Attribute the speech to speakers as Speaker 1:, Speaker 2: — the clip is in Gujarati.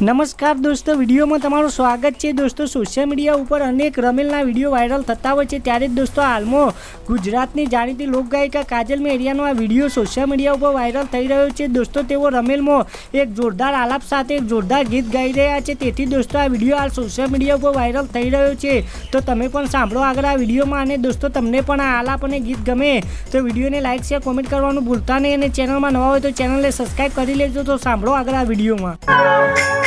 Speaker 1: નમસ્કાર દોસ્તો, વિડીયોમાં તમારું સ્વાગત છે. દોસ્તો સોશિયલ મીડિયા ઉપર અનેક રમેલના વીડિયો વાયરલ થતા હોય છે. ત્યારે જ દોસ્તો, હાલમાં ગુજરાતની જાણીતી લોકગાયિકા કાજલ મેરિયાનો આ વીડિયો સોશિયલ મીડિયા ઉપર વાયરલ થઈ રહ્યો છે. દોસ્તો, તેઓ રમેલમાં એક જોરદાર આલાપ સાથે એક જોરદાર ગીત ગાઈ રહ્યા છે. તેથી દોસ્તો, આ વીડિયો હાલ સોશિયલ મીડિયા ઉપર વાયરલ થઈ રહ્યો છે. તો તમે પણ સાંભળો આગળ આ વિડીયોમાં અને દોસ્તો, તમને પણ આ આલાપ અને ગીત ગમે તો વિડીયોને લાઇક શેર કોમેન્ટ કરવાનું ભૂલતા નહીં અને ચેનલમાં નવા હોય તો ચેનલને સબસ્ક્રાઈબ કરી લેજો. તો સાંભળો આગળ આ વિડીયોમાં.